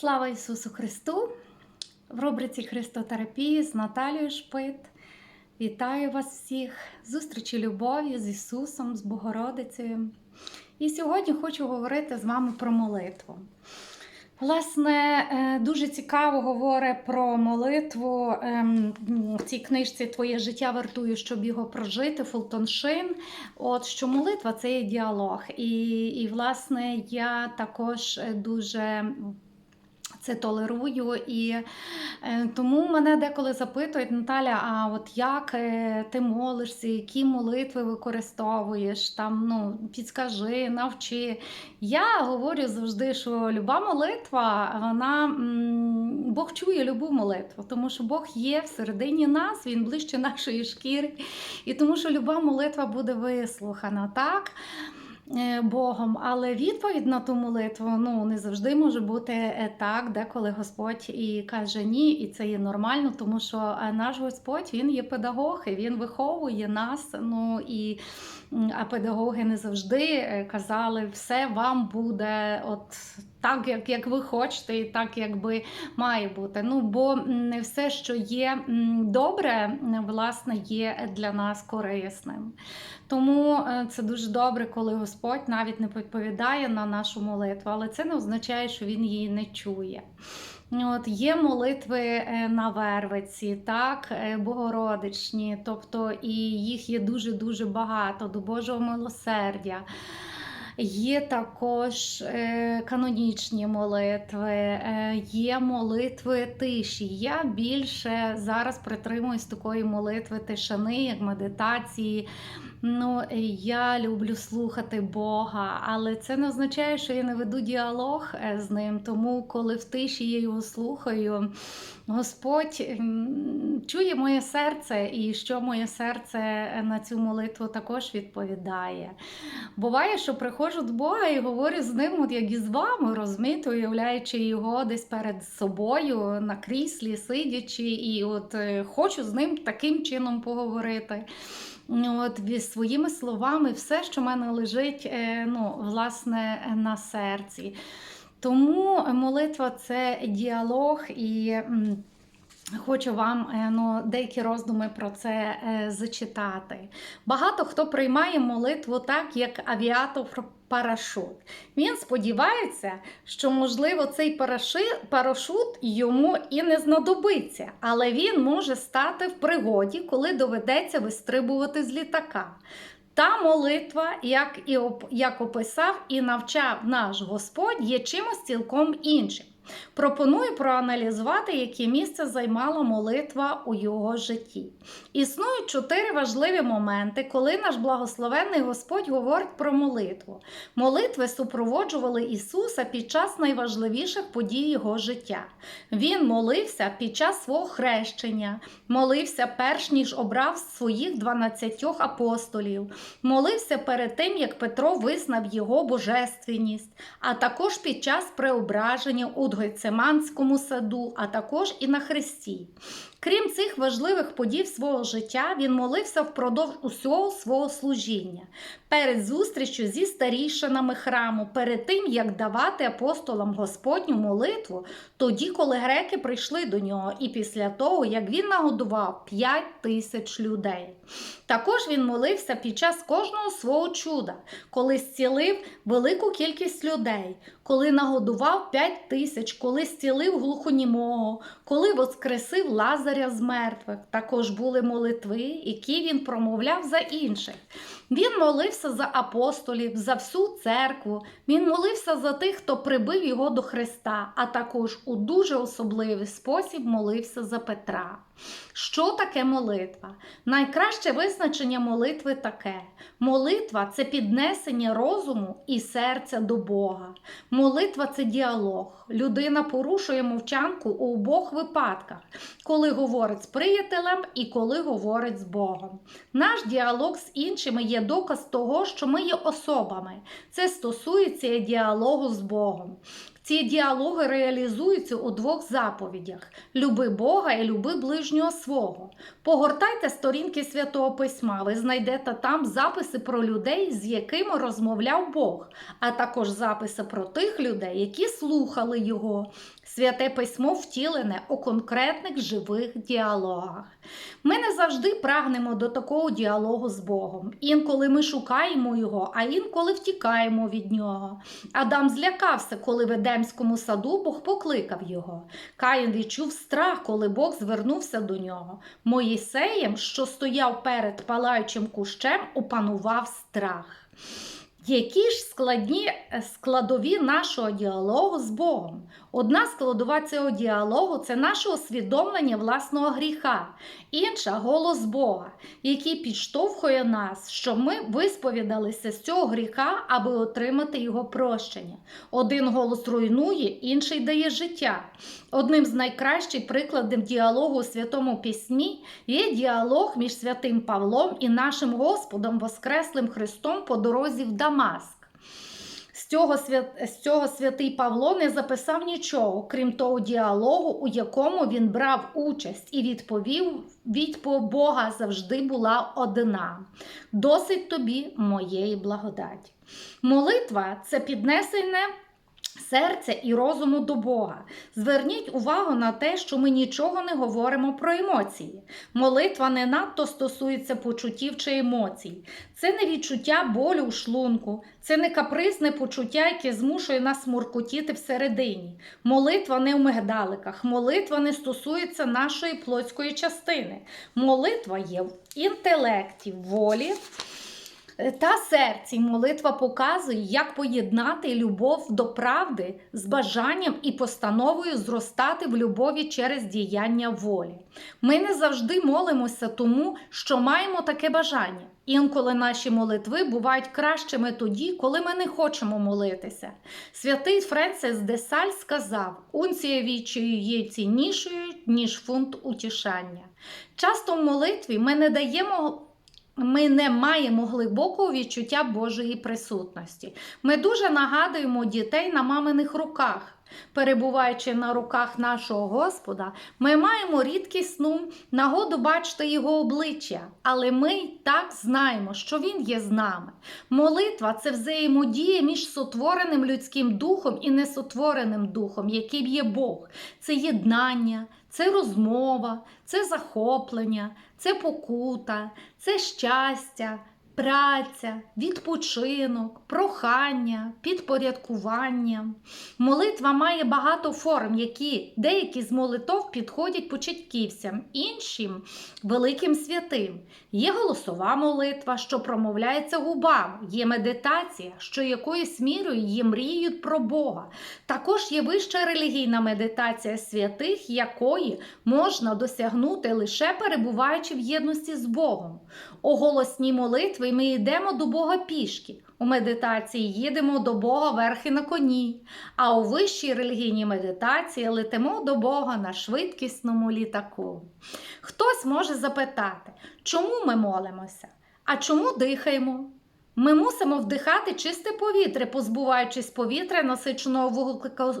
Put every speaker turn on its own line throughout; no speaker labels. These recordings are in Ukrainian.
Слава Ісусу Христу! В рубриці Христотерапії з Наталією Шпит. Вітаю вас всіх! Зустрічі любові з Ісусом, з Богородицею. І сьогодні хочу говорити з вами про молитву. Власне, е, дуже цікаво говорить про молитву ем, в цій книжці Твоє життя вартує, щоб його прожити. Фултон Шин. От що молитва це є діалог. І, і власне, я також е, дуже. Це толерую, і е, тому мене деколи запитують, Наталя, а от як е, ти молишся, які молитви використовуєш? Там ну підскажи, навчи. Я говорю завжди, що люба молитва, вона Бог чує любу молитву, тому що Бог є всередині нас, він ближче нашої шкіри, і тому що люба молитва буде вислухана. так? Е, Богом, але відповідь на ту молитву ну не завжди може бути е, так, деколи Господь і каже ні, і це є нормально, тому що е, наш Господь він є педагог, і він виховує нас. Ну і а педагоги не завжди казали, все вам буде от так, як, як ви хочете, і так, якби має бути. Ну бо не все, що є добре, власне, є для нас корисним. Тому е, це дуже добре, коли Господь навіть не відповідає на нашу молитву, але це не означає, що Він її не чує. От Є молитви е, на вервиці, так, е, богородичні, тобто і їх є дуже-дуже багато до Божого милосердя. Є також е, канонічні молитви, е, є молитви тиші. Я більше зараз притримуюсь такої молитви тишини, як медитації. Ну, я люблю слухати Бога, але це не означає, що я не веду діалог е, з ним. Тому, коли в тиші я його слухаю, Господь чує моє серце, і що моє серце на цю молитву також відповідає. Буває, що приходжу до Бога і говорю з ним, от як і з вами, розумієте, уявляючи його десь перед собою на кріслі, сидячи, і от е, хочу з ним таким чином поговорити. От своїми словами, все, що в мене лежить, е, ну, власне, на серці. Тому молитва це діалог і. Хочу вам е, ну, деякі роздуми про це е, зачитати. Багато хто приймає молитву так, як авіатор парашут. Він сподівається, що, можливо, цей параши- парашут йому і не знадобиться, але він може стати в пригоді, коли доведеться вистрибувати з літака. Та молитва, як, і як описав і навчав наш Господь, є чимось цілком іншим. Пропоную проаналізувати, яке місце займала молитва у його житті. Існують чотири важливі моменти, коли наш благословенний Господь говорить про молитву. Молитви супроводжували Ісуса під час найважливіших подій Його життя. Він молився під час свого хрещення, молився перш ніж обрав своїх 12 апостолів, молився перед тим, як Петро визнав його божественність, а також під час преображення у Гецеманському саду, а також і на Христі. Крім цих важливих подій свого життя, він молився впродовж усього свого служіння, перед зустрічю зі старішинами храму, перед тим, як давати апостолам Господню молитву, тоді, коли греки прийшли до нього, і після того, як він нагодував 5 тисяч людей. Також він молився під час кожного свого чуда, коли зцілив велику кількість людей, коли нагодував п'ять тисяч, коли зцілив глухонімого, коли воскресив Лазаря з мертвих. Також були молитви, які він промовляв за інших. Він молився за апостолів, за всю церкву. Він молився за тих, хто прибив його до Христа, а також у дуже особливий спосіб молився за Петра. Що таке молитва? Найкраще визначення молитви таке: молитва це піднесення розуму і серця до Бога. Молитва це діалог. Людина порушує мовчанку у обох випадках, коли говорить з приятелем і коли говорить з Богом. Наш діалог з іншими є доказ того, що ми є особами. Це стосується діалогу з Богом. Ці діалоги реалізуються у двох заповідях: люби Бога і люби ближнього свого. Погортайте сторінки Святого Письма, ви знайдете там записи про людей, з якими розмовляв Бог, а також записи про тих людей, які слухали його. Святе письмо втілене у конкретних живих діалогах. Ми не завжди прагнемо до такого діалогу з Богом. Інколи ми шукаємо його, а інколи втікаємо від нього. Адам злякався, коли в Едемському саду Бог покликав його. Каїн відчув страх, коли Бог звернувся до нього. Моїсеєм, що стояв перед палаючим кущем, опанував страх. Які ж складні складові нашого діалогу з Богом? Одна складова цього діалогу це наше усвідомлення власного гріха, інша голос Бога, який підштовхує нас, щоб ми висповідалися з цього гріха, аби отримати його прощення. Один голос руйнує, інший дає життя. Одним з найкращих прикладів діалогу у Святому Письмі є діалог між святим Павлом і нашим Господом Воскреслим Христом по дорозі в Дамаск. Цього, з цього святий Павло не записав нічого, крім того діалогу, у якому він брав участь і відповів відповідь Бога завжди була одна. Досить тобі моєї благодаті. Молитва це піднесене серця і розуму до Бога. Зверніть увагу на те, що ми нічого не говоримо про емоції. Молитва не надто стосується почуттів чи емоцій. Це не відчуття болю у шлунку, це не капризне почуття, яке змушує нас муркотіти всередині. Молитва не в мигдаликах, молитва не стосується нашої плотської частини. Молитва є в інтелекті, волі та серці молитва показує, як поєднати любов до правди з бажанням і постановою зростати в любові через діяння волі. Ми не завжди молимося тому, що маємо таке бажання. Інколи наші молитви бувають кращими тоді, коли ми не хочемо молитися. Святий Френсис де Саль сказав: унція вічою є ціннішою, ніж фунт утішання. Часто в молитві ми не даємо ми не маємо глибокого відчуття Божої присутності. Ми дуже нагадуємо дітей на маминих руках. Перебуваючи на руках нашого Господа, ми маємо рідкісну нагоду бачити Його обличчя, але ми так знаємо, що Він є з нами. Молитва це взаємодія між сотвореним людським духом і несотвореним духом, яким є Бог. Це єднання, це розмова, це захоплення, це покута, це щастя, праця, відпочинок, прохання, підпорядкування. Молитва має багато форм, які деякі з молитов підходять початківцям, іншим великим святим. Є голосова молитва, що промовляється губами, є медитація, що якоюсь мірою є мріють про Бога. Також є вища релігійна медитація святих, якої можна досягнути лише перебуваючи в єдності з Богом. У голосній молитві ми йдемо до Бога пішки. У медитації їдемо до Бога верхи на коні, а у вищій релігійній медитації летимо до Бога на швидкісному літаку. Хтось може запитати, чому ми молимося? А чому дихаємо? Ми мусимо вдихати чисте повітря, позбуваючись повітря, насиченого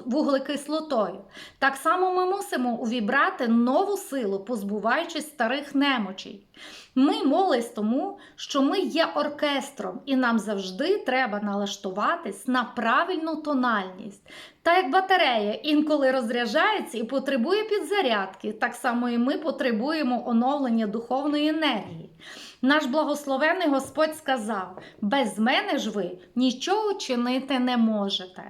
вуглекислотою. Так само ми мусимо увібрати нову силу, позбуваючись старих немочей. Ми молимось тому, що ми є оркестром, і нам завжди треба налаштуватись на правильну тональність. Та як батарея інколи розряджається і потребує підзарядки, так само і ми потребуємо оновлення духовної енергії. Наш благословений Господь сказав: без мене ж ви нічого чинити не можете.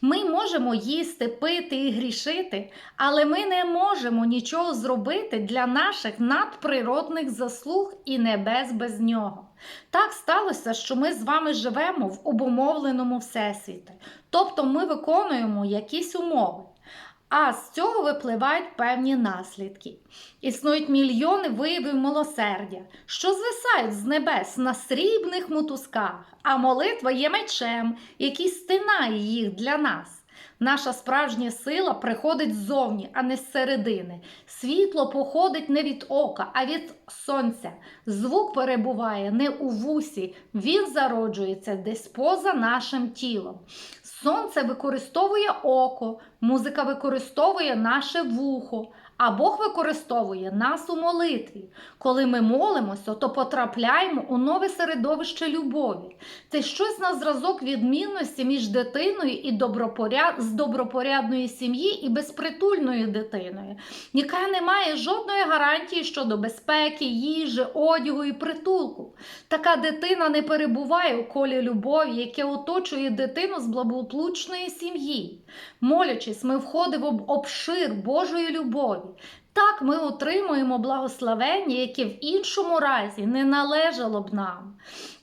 Ми можемо їсти, пити і грішити, але ми не можемо нічого зробити для наших надприродних заслуг і небес без нього. Так сталося, що ми з вами живемо в обумовленому всесвіті, тобто ми виконуємо якісь умови. А з цього випливають певні наслідки. Існують мільйони виявів милосердя, що звисають з небес на срібних мотузках, а молитва є мечем, який стинає їх для нас. Наша справжня сила приходить ззовні, а не з середини. Світло походить не від ока, а від сонця. Звук перебуває не у вусі, він зароджується десь поза нашим тілом. Сонце використовує око, музика використовує наше вухо, А Бог використовує нас у молитві. Коли ми молимося, то потрапляємо у нове середовище любові. Це щось на зразок відмінності між дитиною і добропоряд... з добропорядної сім'ї і безпритульною дитиною, яка не має жодної гарантії щодо безпеки, їжі, одягу і притулку. Така дитина не перебуває у колі любові, яке оточує дитину з благополучної сім'ї. Молячись, ми входимо в обшир Божої любові. Так ми отримуємо благословення, яке в іншому разі не належало б нам.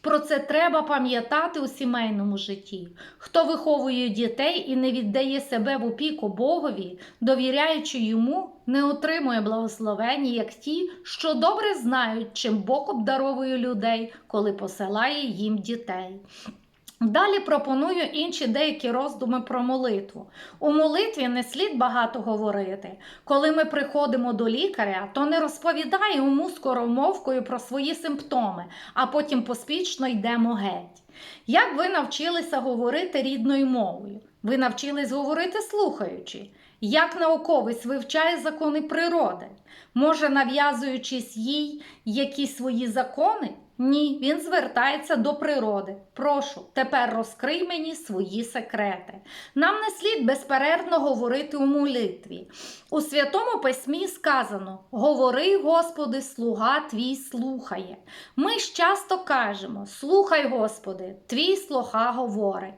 Про це треба пам'ятати у сімейному житті. Хто виховує дітей і не віддає себе в опіку Богові, довіряючи йому, не отримує благословення, як ті, що добре знають, чим Бог обдаровує людей, коли посилає їм дітей. Далі пропоную інші деякі роздуми про молитву. У молитві не слід багато говорити. Коли ми приходимо до лікаря, то не розповідає йому скоромовкою про свої симптоми, а потім поспішно йдемо геть. Як ви навчилися говорити рідною мовою? Ви навчились говорити слухаючи. Як науковець вивчає закони природи? Може, нав'язуючись їй якісь свої закони? Ні, він звертається до природи. Прошу, тепер розкрий мені свої секрети. Нам не слід безперервно говорити у молитві. У Святому Письмі сказано: Говори, Господи, слуга твій слухає. Ми ж часто кажемо: Слухай, Господи, твій слуга говорить.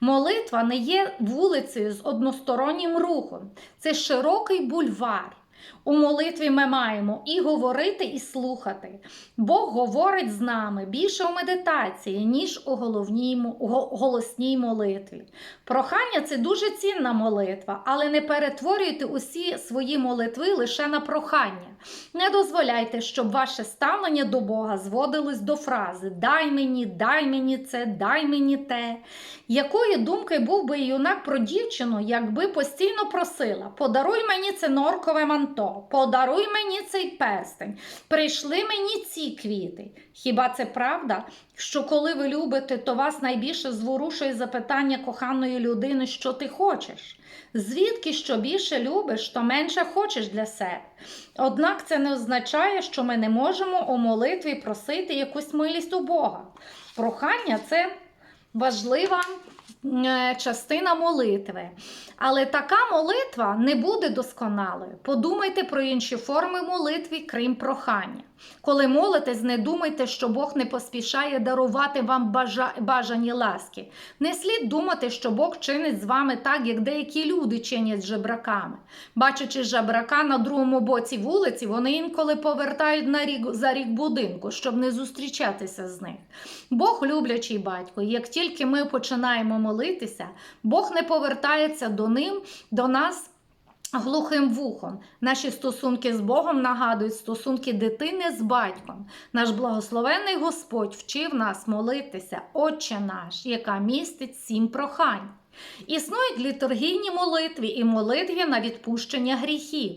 Молитва не є вулицею з одностороннім рухом, це широкий бульвар. У молитві ми маємо і говорити, і слухати. Бог говорить з нами більше у медитації, ніж у, головній, голосній молитві. Прохання це дуже цінна молитва, але не перетворюйте усі свої молитви лише на прохання. Не дозволяйте, щоб ваше ставлення до Бога зводилось до фрази Дай мені, дай мені це, дай мені те. Якої думки був би юнак про дівчину, якби постійно просила Подаруй мені це норкове манто, подаруй мені цей перстень, прийшли мені ці квіти. Хіба це правда, що коли ви любите, то вас найбільше зворушує запитання коханої людини, що ти хочеш? Звідки що більше любиш, то менше хочеш для себе. Однак це не означає, що ми не можемо у молитві просити якусь милість у Бога. Прохання це важлива частина молитви. Але така молитва не буде досконалою. Подумайте про інші форми молитви, крім прохання. Коли молитесь, не думайте, що Бог не поспішає дарувати вам бажа... бажані ласки. Не слід думати, що Бог чинить з вами так, як деякі люди чинять жебраками. Бачачи жебрака на другому боці вулиці, вони інколи повертають на рік за рік будинку, щоб не зустрічатися з них. Бог люблячий батько. Як тільки ми починаємо молитися, Бог не повертається до ним, до нас. Глухим вухом. Наші стосунки з Богом нагадують стосунки дитини з батьком. Наш благословений Господь вчив нас молитися, Отче наш, яка містить сім прохань. Існують літургійні молитви і молитви на відпущення гріхів.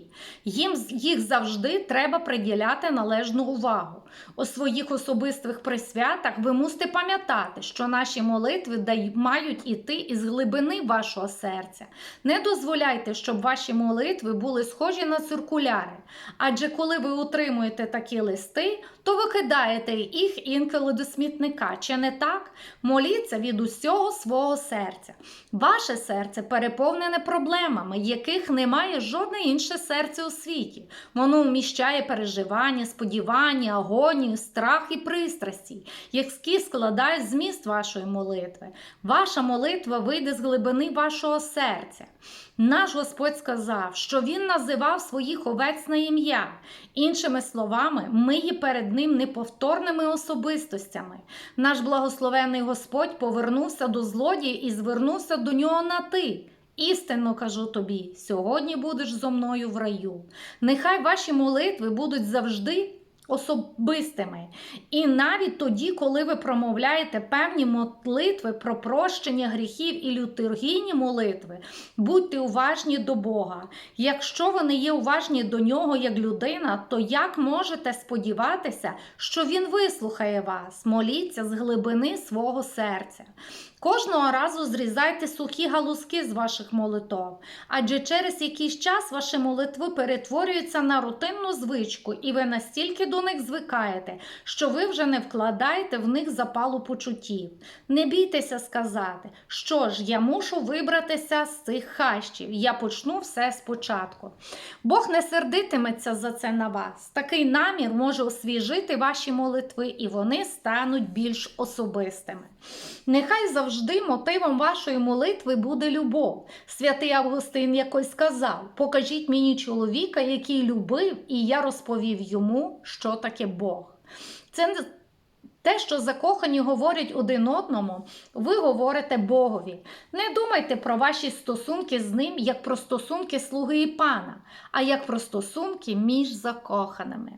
Їм їх завжди треба приділяти належну увагу. У своїх особистих присвятах ви мусите пам'ятати, що наші молитви мають іти із глибини вашого серця. Не дозволяйте, щоб ваші молитви були схожі на циркуляри. Адже коли ви утримуєте такі листи, то ви кидаєте їх інколи до смітника. Чи не так? Моліться від усього свого серця. Ваше серце переповнене проблемами, яких немає жодне інше серце у світі. Воно вміщає переживання, сподівання, агонію, страх і пристрасті, які складають зміст вашої молитви. Ваша молитва вийде з глибини вашого серця. Наш Господь сказав, що Він називав своїх овець на ім'я. Іншими словами, ми є перед Ним неповторними особистостями. Наш благословений Господь повернувся до злодія і звернувся до нього на ти. Істинно кажу тобі, сьогодні будеш зо мною в раю. Нехай ваші молитви будуть завжди особистими. І навіть тоді, коли ви промовляєте певні молитви про прощення гріхів і літургійні молитви, будьте уважні до Бога. Якщо ви не є уважні до нього як людина, то як можете сподіватися, що Він вислухає вас? Моліться з глибини свого серця. Кожного разу зрізайте сухі галузки з ваших молитов, адже через якийсь час ваші молитви перетворюються на рутинну звичку, і ви настільки до них звикаєте, що ви вже не вкладаєте в них запалу почуттів. Не бійтеся сказати, що ж, я мушу вибратися з цих хащів, я почну все спочатку. Бог не сердитиметься за це на вас. Такий намір може освіжити ваші молитви, і вони стануть більш особистими. Нехай завжди мотивом вашої молитви буде любов. Святий Августин якось сказав: покажіть мені чоловіка, який любив, і я розповів йому, що таке Бог. Це те, що закохані говорять один одному, ви говорите Богові. Не думайте про ваші стосунки з ним як про стосунки слуги і пана, а як про стосунки між закоханими.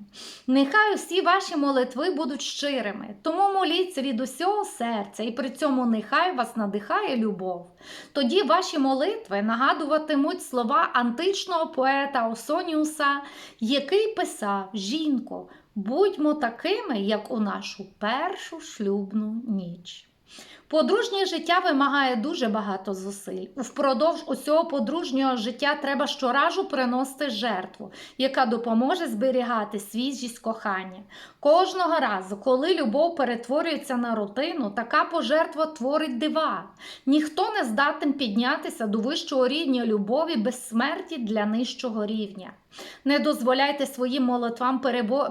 Нехай усі ваші молитви будуть щирими, тому моліться від усього серця, і при цьому нехай вас надихає любов. Тоді ваші молитви нагадуватимуть слова античного поета Осоніуса, який писав: Жінко, будьмо такими, як у нашу першу шлюбну ніч. Подружнє життя вимагає дуже багато зусиль. Впродовж усього подружнього життя треба щоразу приносити жертву, яка допоможе зберігати свіжість кохання. Кожного разу, коли любов перетворюється на рутину, така пожертва творить дива. Ніхто не здатен піднятися до вищого рівня любові без смерті для нижчого рівня. Не дозволяйте своїм молитвам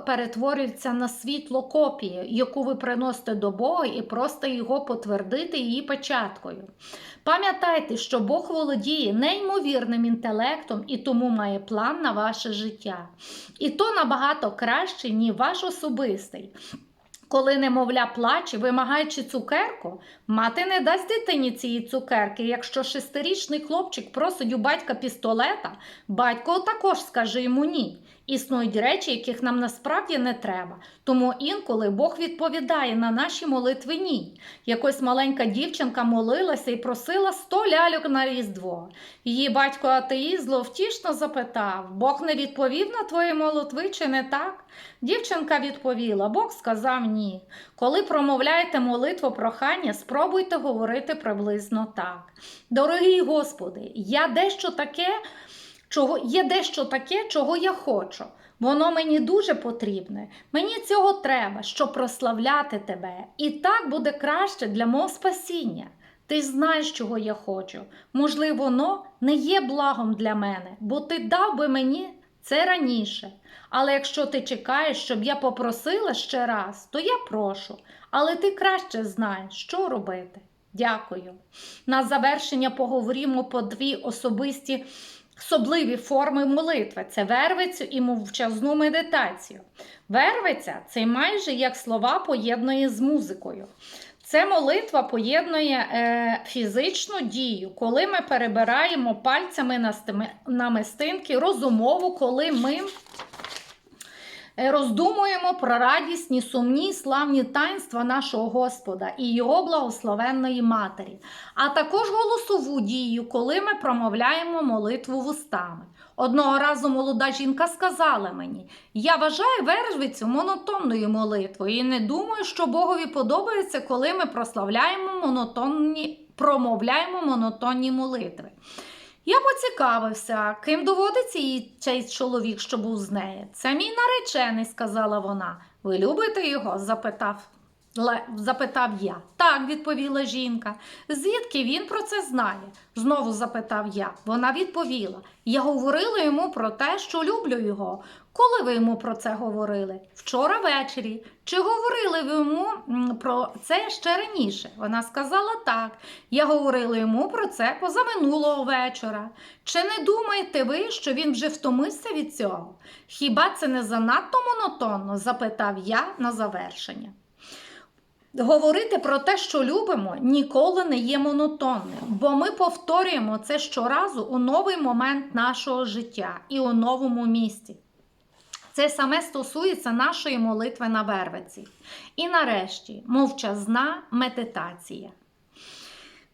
перетворитися на світло копії, яку ви приносите до Бога і просто його потвердити її печаткою. Пам'ятайте, що Бог володіє неймовірним інтелектом і тому має план на ваше життя. І то набагато краще, ніж ваш особистий. Коли немовля плаче, вимагаючи цукерку, мати не дасть дитині цієї цукерки. Якщо шестирічний хлопчик просить у батька пістолета, батько також скаже йому ні. Існують речі, яких нам насправді не треба. Тому інколи Бог відповідає на наші молитви ні. Якось маленька дівчинка молилася і просила сто ляльок на Різдво. Її батько атеїст зловтішно запитав: Бог не відповів на твої молитви чи не так? Дівчинка відповіла: Бог сказав ні. Коли промовляєте молитву прохання, спробуйте говорити приблизно так. Дорогий Господи, я дещо таке, чого є дещо таке, чого я хочу. Воно мені дуже потрібне. Мені цього треба, щоб прославляти тебе. І так буде краще для мого спасіння. Ти знаєш, чого я хочу. Можливо, воно не є благом для мене, бо ти дав би мені це раніше. Але якщо ти чекаєш, щоб я попросила ще раз, то я прошу. Але ти краще знаєш, що робити. Дякую. На завершення поговоримо по дві особисті особливі форми молитви це вервицю і мовчазну медитацію. Вервиця це майже як слова поєднує з музикою. Це молитва поєднує е, фізичну дію, коли ми перебираємо пальцями на, стеми, на мистинки, розумову, коли ми роздумуємо про радісні, сумні, славні таїнства нашого Господа і Його благословенної Матері, а також голосову дію, коли ми промовляємо молитву вустами. Одного разу молода жінка сказала мені: я вважаю вервицю монотонною молитвою і не думаю, що Богові подобається, коли ми прославляємо монотонні, промовляємо монотонні молитви. Я поцікавився, ким доводиться їй цей чоловік, що був з нею. Це мій наречений, сказала вона. Ви любите його? запитав, запитав я. Так, відповіла жінка. Звідки він про це знає? знову запитав я. Вона відповіла: Я говорила йому про те, що люблю його. Коли ви йому про це говорили? Вчора ввечері. Чи говорили ви йому про це ще раніше? Вона сказала так. Я говорила йому про це позаминулого вечора. Чи не думаєте ви, що він вже втомився від цього? Хіба це не занадто монотонно? запитав я на завершення. Говорити про те, що любимо, ніколи не є монотонним, бо ми повторюємо це щоразу у новий момент нашого життя і у новому місці. Це саме стосується нашої молитви на вервиці. І нарешті мовчазна медитація.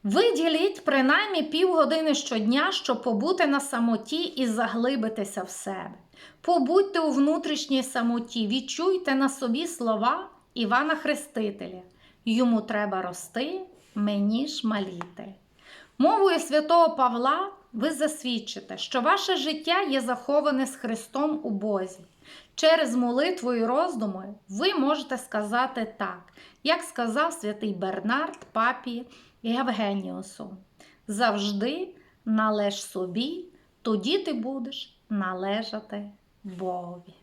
Виділіть принаймні півгодини щодня, щоб побути на самоті і заглибитися в себе. Побудьте у внутрішній самоті, відчуйте на собі слова Івана Хрестителя. Йому треба рости, мені ж маліти. Мовою святого Павла ви засвідчите, що ваше життя є заховане з Христом у Бозі. Через молитву і роздуми ви можете сказати так, як сказав святий Бернард папі Євгеніусу. Завжди належ собі, тоді ти будеш належати Богові.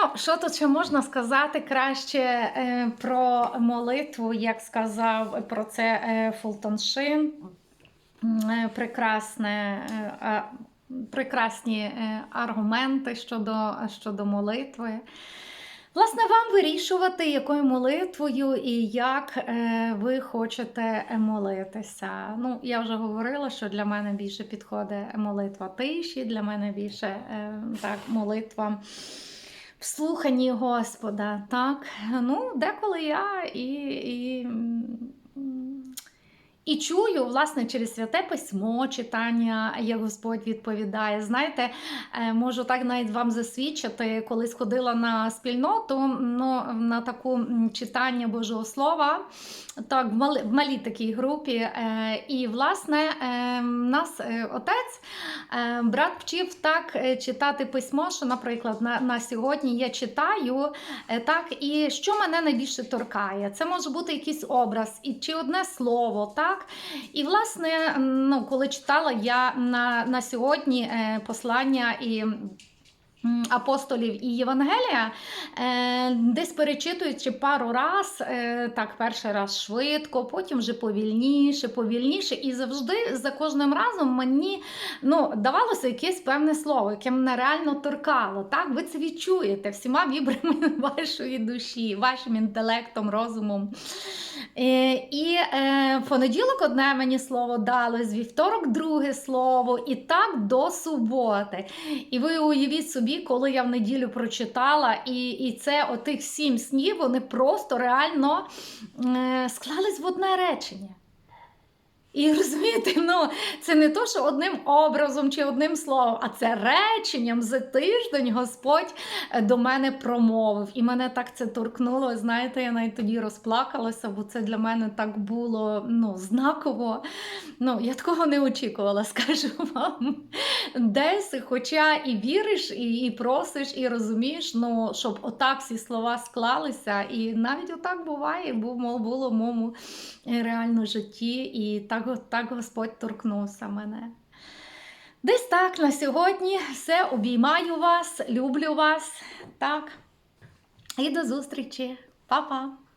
Ну, що тут ще можна сказати краще е, про молитву, як сказав про це е, Фултон Шин. Е, Прекрасне, прекрасні аргументи щодо, щодо молитви. Власне, вам вирішувати, якою молитвою і як ви хочете молитися. Ну, я вже говорила, що для мене більше підходить молитва тиші, для мене більше так, молитва в слуханні Господа. Так? Ну, деколи я і, і, і чую, власне, через святе письмо читання, як Господь відповідає. Знаєте, е, можу так навіть вам засвідчити, колись ходила на спільноту, ну, на таку читання Божого Слова, так, в, мали, в малій такій групі. Е, І, власне, е, нас отець, брат вчив так читати письмо, що, наприклад, на, на сьогодні я читаю так, і що мене найбільше торкає. Це може бути якийсь образ, і чи одне слово, так? І, власне, ну, коли читала я на, на сьогодні е, послання і. Апостолів і Євангелія, е, десь перечитуючи пару раз, е, так, перший раз швидко, потім вже повільніше, повільніше, і завжди за кожним разом мені ну, давалося якесь певне слово, яке мене реально торкало. Так, ви це відчуєте всіма вібрами вашої душі, вашим інтелектом, розумом. Е, і в понеділок одне мені слово дало, з вівторок друге слово, і так до суботи. І ви уявіть собі, коли я в неділю прочитала, і, і це отих сім снів, вони просто реально е, склались в одне речення. І розумієте, ну це не то, що одним образом чи одним словом, а це реченням за тиждень Господь е, до мене промовив. І мене так це торкнуло. Знаєте, я навіть тоді розплакалася, бо це для мене так було ну, знаково. Ну, я такого не очікувала, скажу вам. Десь, хоча і віриш, і, і просиш, і розумієш, ну, щоб отак всі слова склалися. І навіть отак буває, бо було в моєму е, реальному житті, і так, Господь торкнувся мене. Десь так на сьогодні все. Обіймаю вас, люблю вас. Так. І до зустрічі. Па-па!